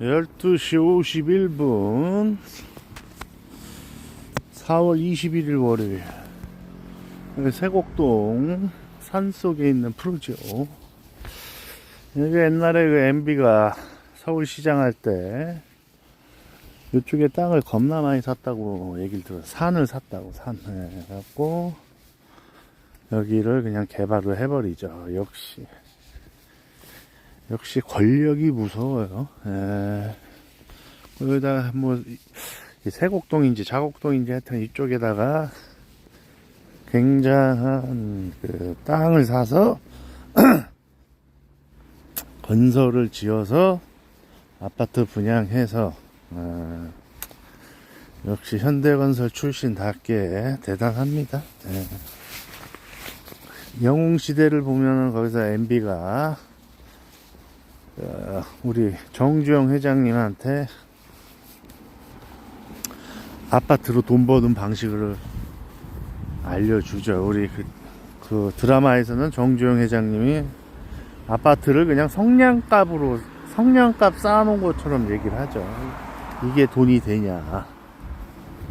12시 51분 4월 21일 월요일. 세곡동 산속에 있는 프로지오 여기 옛날에 그 MB가 서울시장 할 때 이쪽에 땅을 겁나 많이 샀다고 얘기를 들어요. 산을 샀다고 산. 예, 해갖고 여기를 그냥 개발을 해버리죠. 역시 역시 권력이 무서워요. 예. 여기다 뭐 세곡동인지 자곡동인지 하여튼 이쪽에다가 굉장한 그 땅을 사서 건설을 지어서 아파트 분양해서 어, 역시 현대건설 출신답게 대단합니다. 예. 영웅시대를 보면은 거기서 MB가 어, 우리 정주영 회장님한테 아파트로 돈 버는 방식을 알려주죠. 우리 그, 그 드라마에서는 정주영 회장님이 아파트를 그냥 성냥값으로 성냥값 쌓아놓은 것처럼 얘기를 하죠. 이게 돈이 되냐.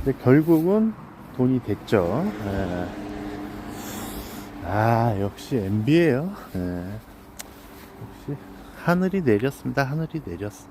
근데 결국은 돈이 됐죠. 예. 아 역시 MB예요. 역시 하늘이 내렸습니다. 하늘이 내렸어.